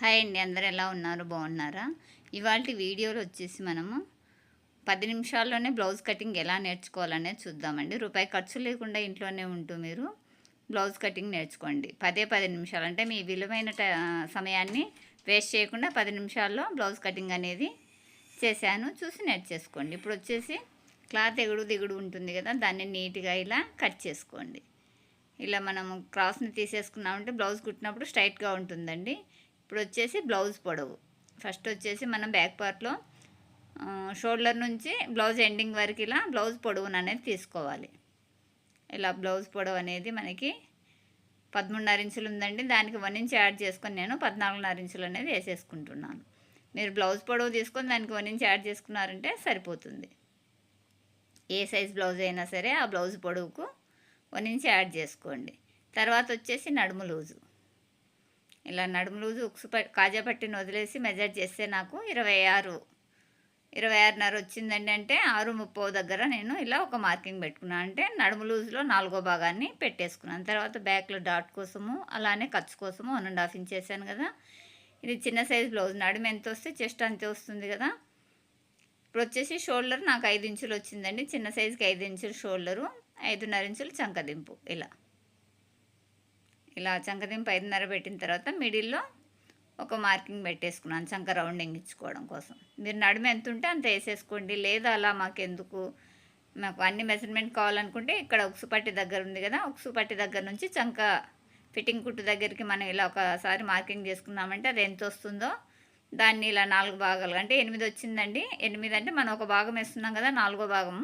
Hi అండి అందరు ఎలా ఉన్నారు? బాగున్నారా? ఇవాళ వీడియోలో వచ్చేసి మనము పది నిమిషాల్లోనే బ్లౌజ్ కటింగ్ ఎలా నేర్చుకోవాలనేది చూద్దామండి. రూపాయి ఖర్చు లేకుండా ఇంట్లోనే ఉంటూ మీరు బ్లౌజ్ కటింగ్ నేర్చుకోండి. పదే పది నిమిషాలు అంటే మీ విలువైన ట- సమయాన్ని వేస్ట్ చేయకుండా పది నిమిషాల్లో బ్లౌజ్ కటింగ్ అనేది చేశాను చూసి నేర్చేసుకోండి. ఇప్పుడు వచ్చేసి క్లాత్ ఎగుడు దిగుడు ఉంటుంది కదా దాన్ని నీట్గా ఇలా కట్ చేసుకోండి. ఇలా మనము క్రాస్ని తీసేసుకున్నామంటే బ్లౌజ్ కుట్టినప్పుడు స్ట్రైట్గా ఉంటుందండి. ఇప్పుడు వచ్చేసి బ్లౌజ్ పొడవు. ఫస్ట్ వచ్చేసి మనం బ్యాక్ పార్ట్లో షోల్డర్ నుంచి బ్లౌజ్ ఎండింగ్ వరకు ఇలా బ్లౌజ్ పొడవును అనేది తీసుకోవాలి. ఇలా బ్లౌజ్ పొడవు అనేది మనకి పదమూడున్నర ఇంచులు ఉందండి దానికి వన్ ఇంచ్ యాడ్ చేసుకొని నేను పద్నాలుగున్నర ఇంచులు అనేది వేసేసుకుంటున్నాను. మీరు బ్లౌజ్ పొడవు తీసుకొని దానికి వన్ ఇంచ్ యాడ్ చేసుకున్నారంటే సరిపోతుంది. ఏ సైజ్ బ్లౌజ్ అయినా సరే ఆ బ్లౌజ్ పొడవుకు వన్ ఇంచ్ యాడ్ చేసుకోండి. తర్వాత వచ్చేసి నడుము లూజు. ఇలా నడుము లూజు ఉక్సు కాజా పట్టిని వదిలేసి మెజర్ చేస్తే నాకు ఇరవై ఆరు. ఇరవై ఆరున్నర వచ్చిందండి అంటే ఆరు ముప్పో దగ్గర నేను ఇలా ఒక మార్కింగ్ పెట్టుకున్నాను అంటే నడుము లూజులో నాలుగో భాగాన్ని పెట్టేసుకున్నాను. తర్వాత బ్యాక్లో డాట్ కోసము అలానే ఖర్చు కోసము వన్ అండ్ హాఫ్ ఇంచ్ చేశాను కదా. ఇది చిన్న సైజ్ బ్లౌజ్. నడుము ఎంత వస్తే చెస్ట్ అంతే వస్తుంది కదా. ఇప్పుడు వచ్చేసి షోల్డర్ నాకు ఐదు ఇంచులు వచ్చిందండి. చిన్న సైజుకి ఐదు ఇంచులు షోల్డరు ఐదున్నర ఇంచులు చంకదింపు ఇలా. ఇలా చంకదింపు ఐదున్నర పెట్టిన తర్వాత మిడిల్లో ఒక మార్కింగ్ పెట్టేసుకున్నాను చంక రౌండింగ్ ఇచ్చుకోవడం కోసం. మీరు నడుము ఎంత ఉంటే అంత వేసేసుకోండి లేదా అలా మాకెందుకు? మాకు అన్ని మెజర్మెంట్ కావాలనుకుంటే ఇక్కడ ఉక్సుపట్టి దగ్గర ఉంది కదా ఉక్సుపట్టి దగ్గర నుంచి చంక ఫిట్టింగ్ కుట్టు దగ్గరికి మనం ఇలా ఒకసారి మార్కింగ్ చేసుకున్నామంటే అది ఎంత వస్తుందో దాన్ని ఇలా నాలుగు భాగాలు అంటే ఎనిమిది వచ్చిందండి. ఎనిమిది అంటే మనం ఒక భాగం వేస్తున్నాం కదా నాలుగో భాగం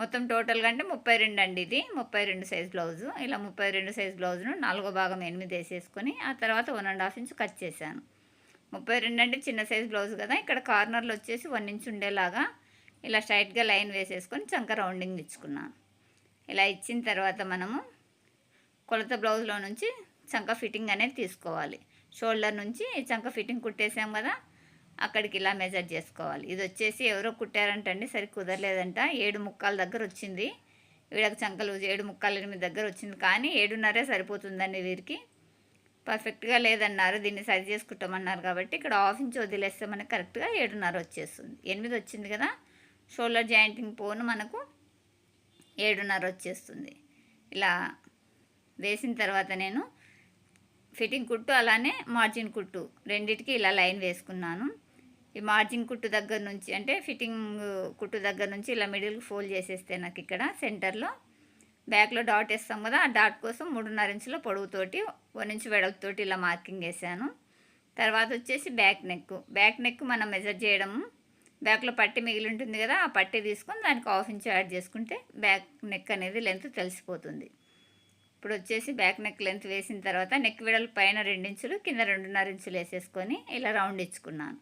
మొత్తం టోటల్గా అంటే ముప్పై రెండు అండి ఇది. ముప్పై రెండు సైజ్ బ్లౌజు. ఇలా ముప్పై రెండు సైజ్ బ్లౌజును నాలుగో భాగం ఎనిమిది వేసేసుకొని ఆ తర్వాత one and half inch cut చేశాను. ముప్పై రెండు అంటే చిన్న సైజ్ బ్లౌజ్ కదా ఇక్కడ కార్నర్లు వచ్చేసి వన్ ఇంచ్ ఉండేలాగా ఇలా స్ట్రైట్గా లైన్ వేసేసుకొని చంక రౌండింగ్ ఇచ్చుకున్నాను. ఇలా ఇచ్చిన తర్వాత మనము కొలత బ్లౌజ్లో నుంచి చంక ఫిట్టింగ్ అనేది తీసుకోవాలి. షోల్డర్ నుంచి చంక ఫిట్టింగ్ కుట్టేసాం కదా అక్కడికి ఇలా మెజర్ చేసుకోవాలి. ఇది వచ్చేసి ఎవరో కుట్టారంటండి సరి కుదరలేదంట. ఏడు ముక్కాల దగ్గర వచ్చింది. వీడకు చంకలు ఏడు ముక్కాలు ఎనిమిది దగ్గర వచ్చింది. కానీ ఏడున్నరే సరిపోతుందండి వీరికి. పర్ఫెక్ట్గా లేదన్నారు. దీన్ని సరి చేసుకుంటామన్నారు కాబట్టి ఇక్కడ హాఫ్ ఇంచ్ వదిలేస్తే మనకు కరెక్ట్గా ఏడున్నర వచ్చేస్తుంది. ఎనిమిది వచ్చింది కదా. షోల్డర్ జాయింటింగ్ పోను మనకు ఏడున్నర వచ్చేస్తుంది. ఇలా వేసిన తర్వాత నేను ఫిట్టింగ్ కుట్టు అలానే మార్జిన్ కుట్టు రెండిటికి ఇలా లైన్ వేసుకున్నాను. ఈ మార్జిన్ కుట్టు దగ్గర నుంచి అంటే ఫిట్టింగ్ కుట్టు దగ్గర నుంచి ఇలా మిడిల్కి ఫోల్డ్ చేసేస్తే నాకు ఇక్కడ సెంటర్లో బ్యాక్లో డాట్ వేస్తాం కదా ఆ డాట్ కోసం మూడున్నర ఇంచుల పొడవుతోటి వన్ ఇంచు వెడల్పుతోటి ఇలా మార్కింగ్ వేసాను. తర్వాత వచ్చేసి బ్యాక్ నెక్ బ్యాక్ నెక్ మనం మెజర్ చేయడం బ్యాక్లో పట్టి మిగిలి ఉంటుంది కదా ఆ పట్టి తీసుకొని దానికి హాఫ్ ఇంచ్ యాడ్ చేసుకుంటే బ్యాక్ నెక్ అనేది లెంత్ తెలిసిపోతుంది. ఇప్పుడు వచ్చేసి బ్యాక్ నెక్ లెంత్ వేసిన తర్వాత నెక్ విడలు పైన రెండించులు కింద రెండున్నర ఇంచులు వేసేసుకొని ఇలా రౌండ్ ఇచ్చుకున్నాను.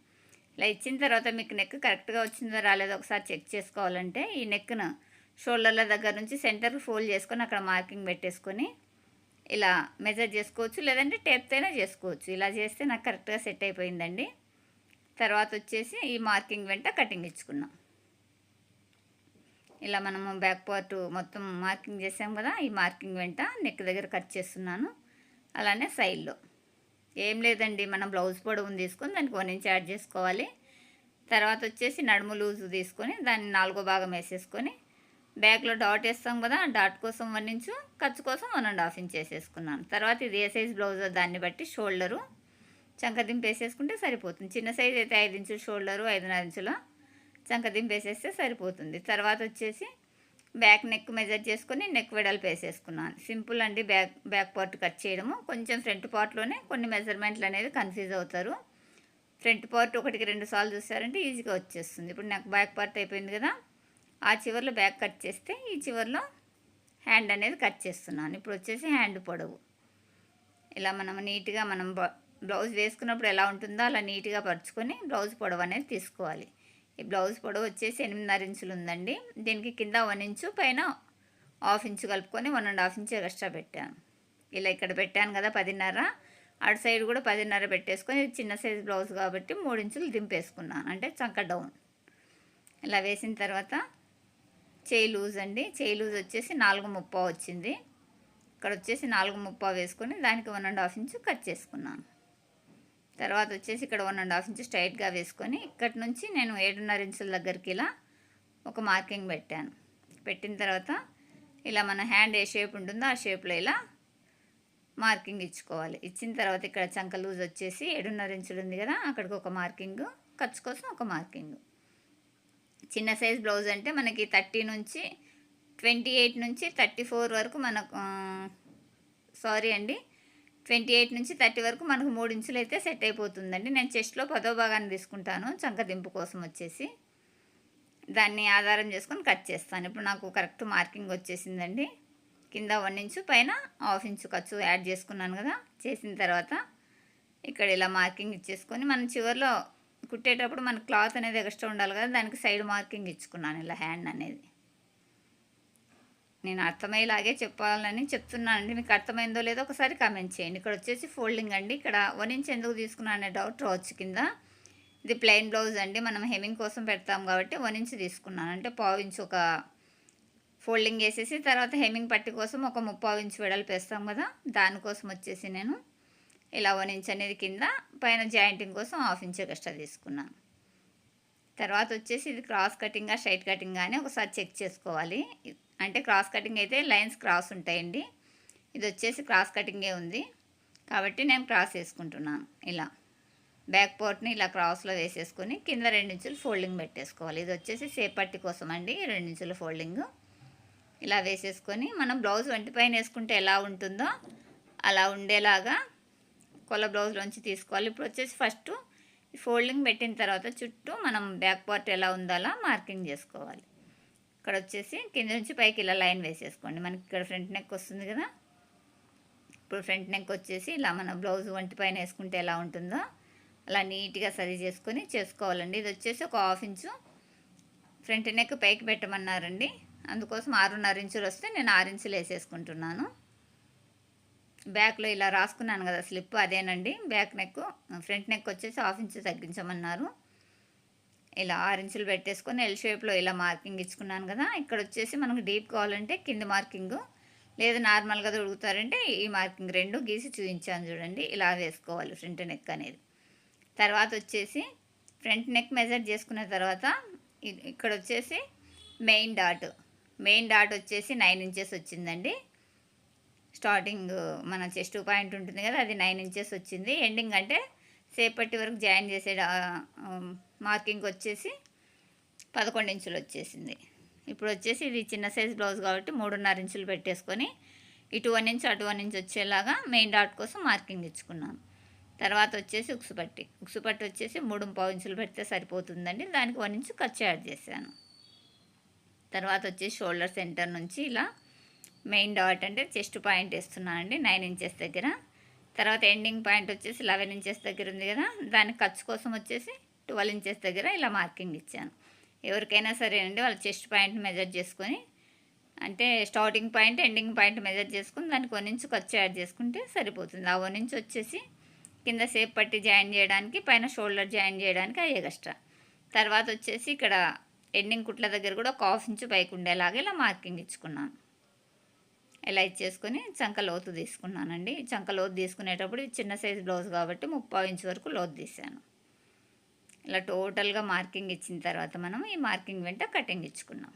ఇలా ఇచ్చిన తర్వాత మీకు నెక్ కరెక్ట్గా వచ్చిందో రాలేదో ఒకసారి చెక్ చేసుకోవాలంటే ఈ నెక్ను షోల్డర్ల దగ్గర నుంచి సెంటర్ ఫోల్డ్ చేసుకొని అక్కడ మార్కింగ్ పెట్టేసుకొని ఇలా మెజర్ చేసుకోవచ్చు. లేదంటే టేప్తోనే చేసుకోవచ్చు. ఇలా చేస్తే నాకు కరెక్ట్గా సెట్ అయిపోయిందండి. తర్వాత వచ్చేసి ఈ మార్కింగ్ వెంట కటింగ్ ఇచ్చుకున్నాం. ఇలా మనము బ్యాక్ పార్ట్ మొత్తం మార్కింగ్ చేసాం కదా ఈ మార్కింగ్ వెంట నెక్ దగ్గర కట్ చేస్తున్నాను. అలానే సైడ్లో ఏం లేదండి మనం బ్లౌజ్ పొడవుని తీసుకొని దానికి వన్ ఇంచ్ యాడ్ చేసుకోవాలి. తర్వాత వచ్చేసి నడుము లూజు తీసుకొని దాన్ని నాలుగో భాగం వేసేసుకొని బ్యాక్లో డాట్ వేస్తాం కదా డాట్ కోసం వన్ ఇంచు ఖర్చు కోసం వన్ అండ్ హాఫ్ ఇంచ్ వేసేసుకున్నాను తర్వాత ఇది ఏ సైజ్ బ్లౌజ్ దాన్ని బట్టి షోల్డరు. చంకదింపు వేసేసుకుంటే సరిపోతుంది. చిన్న సైజ్ అయితే ఐదు ఇంచులు షోల్డరు ఐదున్నర ఇంచుల. చంకదింపు వేసేస్తే సరిపోతుంది. తర్వాత వచ్చేసి బ్యాక్ నెక్ మెజర్ చేసుకొని నెక్ వెడల్పు వేసేసుకున్నాను. సింపుల్ అండి బ్యాక్ బ్యాక్ పార్ట్ కట్ చేయడము. కొంచెం ఫ్రంట్ పార్ట్లోనే కొన్ని మెజర్మెంట్లు అనేది కన్ఫ్యూజ్ అవుతారు. ఫ్రంట్ పార్ట్ ఒకటికి రెండు సార్లు చూసారంటే ఈజీగా వచ్చేస్తుంది. ఇప్పుడు నాకు బ్యాక్ పార్ట్ అయిపోయింది కదా ఆ చివర్లో బ్యాక్ కట్ చేస్తే ఈ చివర్లో హ్యాండ్ అనేది కట్ చేస్తున్నాను. ఇప్పుడు వచ్చేసి హ్యాండ్ పొడవు. ఇలా మనం నీట్గా మనం బ్లౌజ్ వేసుకున్నప్పుడు ఎలా ఉంటుందో అలా నీట్గా పరుచుకొని బ్లౌజ్ పొడవు అనేది తీసుకోవాలి. ఈ బ్లౌజ్ పొడవు వచ్చేసి ఎనిమిదిన్నర ఇంచులు ఉందండి. దీనికి కింద వన్ ఇంచు పైన హాఫ్ ఇంచు కలుపుకొని one and half inch extra పెట్టాను. ఇలా ఇక్కడ పెట్టాను కదా పదిన్నర. అటు సైడ్ కూడా పదిన్నర పెట్టేసుకొని చిన్న సైజ్ బ్లౌజ్ కాబట్టి మూడు ఇంచులు దింపేసుకున్నాను. అంటే చంక డౌన్. ఇలా వేసిన తర్వాత చేయి లూజ్ అండి. చేయి లూజ్ వచ్చేసి నాలుగు ముప్పా వచ్చింది. ఇక్కడ వచ్చేసి నాలుగు ముప్పా వేసుకొని దానికి one and half inch cut చేసుకున్నాను. తర్వాత వచ్చేసి ఇక్కడ వన్ అండ్ హాఫ్ ఇంచ్ స్ట్రైట్గా వేసుకొని ఇక్కడి నుంచి నేను ఏడున్నర ఇంచుల దగ్గరికి ఇలా ఒక మార్కింగ్ పెట్టాను. పెట్టిన తర్వాత ఇలా మన హ్యాండ్ ఏ షేప్ ఉంటుందో ఆ షేప్లో ఇలా మార్కింగ్ ఇచ్చుకోవాలి. ఇచ్చిన తర్వాత ఇక్కడ చంక లూజ్ వచ్చేసి ఏడున్నర ఇంచులు ఉంది కదా అక్కడికి ఒక మార్కింగ్ ఖర్చు కోసం ఒక మార్కింగ్. చిన్న సైజ్ బ్లౌజ్ అంటే మనకి థర్టీ నుంచి ట్వంటీ ఎయిట్ నుంచి థర్టీ ఫోర్ వరకు మనకు సారీ అండి ట్వంటీ ఎయిట్ నుంచి థర్టీ వరకు మనకు మూడు ఇంచులు అయితే సెట్ అయిపోతుందండి. నేను చెస్ట్లో పదో భాగాన్ని తీసుకుంటాను చంక దింపు కోసం వచ్చేసి. దాన్ని ఆధారం చేసుకొని కట్ చేస్తాను. ఇప్పుడు నాకు కరెక్ట్ మార్కింగ్ వచ్చేసిందండి. కింద వన్ ఇంచు పైన హాఫ్ ఇంచు ఖర్చు యాడ్ చేసుకున్నాను కదా. చేసిన తర్వాత ఇక్కడ ఇలా మార్కింగ్ ఇచ్చేసుకొని మనం చివరిలో కుట్టేటప్పుడు మన క్లాత్ అనేది ఎక్స్ట్రా ఉండాలి కదా దానికి సైడ్ మార్కింగ్ ఇచ్చుకున్నాను ఇలా హ్యాండ్ అనేది. నేను అర్థమయ్యేలాగే చెప్పాలని చెప్తున్నానండి. మీకు అర్థమైందో లేదో ఒకసారి కామెంట్ చేయండి. ఇక్కడ వచ్చేసి ఫోల్డింగ్ అండి. ఇక్కడ వన్ ఇంచ్ ఎందుకు తీసుకున్నాను అనే డౌట్ రావచ్చు కింద. ఇది ప్లెయిన్ బ్లౌజ్ అండి. మనం హెమింగ్ కోసం పెడతాం కాబట్టి వన్ ఇంచ్ తీసుకున్నాను. అంటే పావు ఇంచ్ ఒక ఫోల్డింగ్ వేసేసి తర్వాత హెమింగ్ పట్టి కోసం ఒక ముప్పావు ఇంచ్ వెడల్పు వేస్తాం కదా. దానికోసం వచ్చేసి నేను ఇలా వన్ ఇంచ్ అనేది కింద పైన జాయింటింగ్ కోసం హాఫ్ ఇంచ్ ఎక్స్ట్రా తీసుకున్నాను. తర్వాత వచ్చేసి ఇది క్రాస్ కటింగా స్ట్రైట్ కటింగ్ కానీ ఒకసారి చెక్ చేసుకోవాలి. అంటే క్రాస్ కటింగ్ అయితే లైన్స్ క్రాస్ ఉంటాయండి. ఇది వచ్చేసి క్రాస్ కటింగే ఉంది. కాబట్టి నేను క్రాస్ వేసుకుంటున్నాను ఇలా. బ్యాక్ పోర్ట్ని ఇలా క్రాస్లో వేసేసుకొని కింద రెండించులు ఫోల్డింగ్ పెట్టేసుకోవాలి. ఇది వచ్చేసి సేపట్టి కోసం అండి రెండించుల ఫోల్డింగ్. ఇలా వేసేసుకొని మనం బ్లౌజ్ వంటి పైన వేసుకుంటే ఎలా ఉంటుందో అలా ఉండేలాగా కొల బ్లౌజ్లోంచి తీసుకోవాలి. ఇప్పుడు వచ్చేసి ఫస్ట్ ఫోల్డింగ్ పెట్టిన తర్వాత చుట్టూ మనం బ్యాక్ పార్ట్ ఎలా ఉందో అలా మార్కింగ్ చేసుకోవాలి. ఇక్కడ వచ్చేసి కింద నుంచి పైకి ఇలా లైన్ వేసేసుకోండి. మనకి ఇక్కడ ఫ్రంట్ నెక్ వస్తుంది కదా? ఇప్పుడు ఫ్రంట్ నెక్ వచ్చేసి ఇలా మన బ్లౌజ్ వంటి పైన వేసుకుంటే ఎలా ఉంటుందో అలా నీట్గా సరి చేసుకొని చేసుకోవాలండి. ఇది వచ్చేసి ఒక హాఫ్ ఇంచు ఫ్రంట్ నెక్ పైకి పెట్టమన్నారండి. అందుకోసం ఆరున్నర ఇంచులు వస్తే నేను ఆరు ఇంచులు వేసేసుకుంటున్నాను. బ్యాక్లో ఇలా రాసుకున్నాను కదా స్లిప్ అదేనండి. బ్యాక్ నెక్ ఫ్రంట్ నెక్ వచ్చేసి హాఫ్ ఇంచు తగ్గించమన్నారు. ఇలా ఆరెంజ్లు పెట్టేసుకొని ఎల్ షేప్లో ఇలా మార్కింగ్ ఇచ్చుకున్నాను కదా ఇక్కడ వచ్చేసి మనకు డీప్ కావాలంటే కింద మార్కింగ్ లేదు నార్మల్గా దొరుకుతారంటే ఈ మార్కింగ్ రెండు గీసి చూపించాను చూడండి ఇలా వేసుకోవాలి ఫ్రంట్ నెక్ అనేది. తర్వాత వచ్చేసి ఫ్రంట్ నెక్ మెజర్ చేసుకున్న తర్వాత ఇక్కడ వచ్చేసి మెయిన్ డాట్ మెయిన్ డాట్ వచ్చేసి నైన్ ఇంచెస్ వచ్చిందండి. స్టార్టింగ్ మన చెస్ట్ పాయింట్ ఉంటుంది కదా అది నైన్ ఇంచెస్ వచ్చింది. ఎండింగ్ అంటే సేపట్టి వరకు జాయిన్ చేసే మార్కింగ్ వచ్చేసి పదకొండు ఇంచులు వచ్చేసింది. ఇప్పుడు వచ్చేసి ఇది చిన్న సైజ్ బ్లౌజ్ కాబట్టి మూడున్నర ఇంచులు పెట్టేసుకొని ఇటు వన్ ఇంచు అటు వన్ ఇంచు వచ్చేలాగా మెయిన్ డాట్ కోసం మార్కింగ్ ఇచ్చుకున్నాను తర్వాత వచ్చేసి ఉక్సుపట్టి ఉక్సుపట్టి వచ్చేసి మూడు పావు ఇంచులు పెడితే సరిపోతుందండి. దానికి వన్ ఇంచు ఖర్చు యాడ్ చేశాను. తర్వాత వచ్చేసి షోల్డర్ సెంటర్ నుంచి ఇలా మెయిన్ డాట్ అంటే చెస్ట్ పాయింట్ వేస్తున్నానండి. నైన్ ఇంచెస్ దగ్గర. తర్వాత ఎండింగ్ పాయింట్ వచ్చేసి లెవెన్ ఇంచెస్ దగ్గర ఉంది కదా దాని ఖర్చు కోసం వచ్చేసి ట్వెల్వ్ ఇంచెస్ దగ్గర ఇలా మార్కింగ్ ఇచ్చాను. ఎవరికైనా సరే అండి వాళ్ళ చెస్ట్ పాయింట్ మెజర్ చేసుకొని అంటే starting point ending point measure చేసుకుని దానికి వన్ ఇంచు ఖర్చు యాడ్ చేసుకుంటే సరిపోతుంది. ఆ వన్ ఇంచ్ వచ్చేసి కింద సేప్ పట్టి జాయిన్ చేయడానికి పైన షోల్డర్ జాయిన్ చేయడానికి అయ్యే ఎక్స్ట్రా తర్వాత వచ్చేసి ఇక్కడ ఎండింగ్ కుట్ల దగ్గర కూడా ఒక హాఫ్ ఇంచు పైకి ఉండేలాగా ఇలా మార్కింగ్ ఇచ్చుకున్నాను. ఇలా ఇచ్చేసుకొని చంక లోతు తీసుకున్నానండి. చంక లోతు తీసుకునేటప్పుడు చిన్న సైజ్ బ్లౌజ్ కాబట్టి ముప్పై ఇంచు వరకు లోతు తీసాను ఇలా టోటల్గా మార్కింగ్ ఇచ్చిన తర్వాత మనం ఈ మార్కింగ్ వెంట కటింగ్ ఇచ్చుకున్నాం.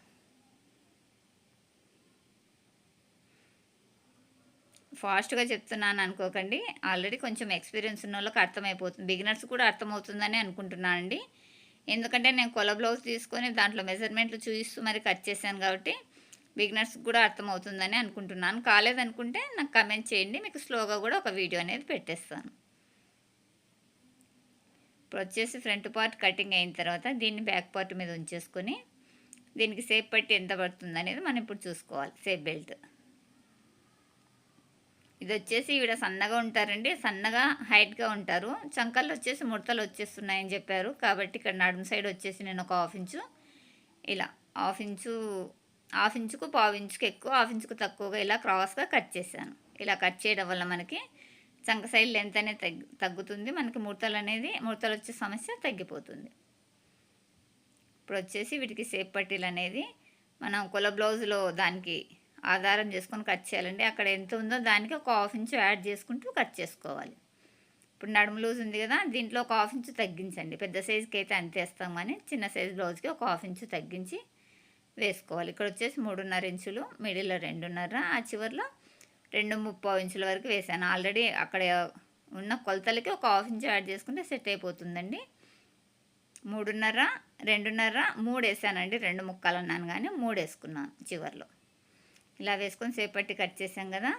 ఫాస్ట్గా చెప్తున్నాను అనుకోకండి. ఆల్రెడీ కొంచెం ఎక్స్పీరియన్స్ ఉన్న వాళ్ళకి అర్థమైపోతుంది బిగినర్స్ కూడా అర్థమవుతుందని అనుకుంటున్నానండి ఎందుకంటే నేను కొల బ్లౌజ్ తీసుకొని దాంట్లో మెజర్మెంట్లు చూపిస్తూ మరి కట్ చేశాను కాబట్టి బిగినర్స్ కూడా అర్థమవుతుందని అనుకుంటున్నాను. కాలేదనుకుంటే నాకు కమెంట్ చేయండి. మీకు స్లోగా కూడా ఒక వీడియో అనేది పెట్టేస్తాను. ఇప్పుడు వచ్చేసి ఫ్రంట్ పార్ట్ కటింగ్ అయిన తర్వాత దీన్ని బ్యాక్ పార్ట్ మీద ఉంచేసుకొని దీనికి సేప్ పట్టి ఎంత పడుతుంది అనేది మనం ఇప్పుడు చూసుకోవాలి. సేప్ బెల్ట్ ఇది వచ్చేసి ఈవిడ సన్నగా ఉంటారండి. సన్నగా హైట్గా ఉంటారు. చంకల్లో వచ్చేసి ముడతలు వచ్చేస్తున్నాయని చెప్పారు. కాబట్టి ఇక్కడ నడుము సైడ్ వచ్చేసి నేను ఒక హాఫ్ ఇంచు ఇలా హాఫ్ ఇంచు హాఫ్ ఇంచుకు పావు ఇంచుకు ఎక్కువ హాఫ్ ఇంచుకు తక్కువగా ఇలా క్రాస్గా కట్ చేశాను. ఇలా కట్ చేయడం వల్ల మనకి చంక సైడ్ లెంత్ అనేది తగ్గు తగ్గుతుంది. మనకి ముడతలు అనేది ముడతలు వచ్చే సమస్య తగ్గిపోతుంది. ఇప్పుడు వచ్చేసి వీటికి సేప్ పట్టీలు అనేది మనం కుల బ్లౌజ్లో దానికి ఆధారం చేసుకొని కట్ చేయాలండి. అక్కడ ఎంత ఉందో దానికి ఒక హాఫ్ ఇంచు యాడ్ చేసుకుంటూ కట్ చేసుకోవాలి. ఇప్పుడు నడుము లూజ్ ఉంది కదా దీంట్లో ఒక హాఫ్ ఇంచు తగ్గించండి. పెద్ద సైజుకి అయితే అంతేస్తాం కానీ చిన్న సైజు బ్లౌజ్కి ఒక హాఫ్ ఇంచు తగ్గించి వేసుకోవాలి. ఇక్కడ వచ్చేసి మూడున్నర ఇంచులు మిడిల్లో రెండున్నర ఆ చివరిలో రెండు ముప్పై ఇంచుల వరకు వేసాను. ఆల్రెడీ అక్కడ ఉన్న కొలతలకి ఒక హాఫ్ ఇంచ్ యాడ్ చేసుకుంటే సెట్ అయిపోతుందండి. మూడున్నర రెండున్నర మూడు వేసానండి. రెండు ముక్కలు అన్నాను కానీ మూడు వేసుకున్నాను చివరిలో. ఇలా వేసుకొని సేపట్టి కట్ చేసాం కదా.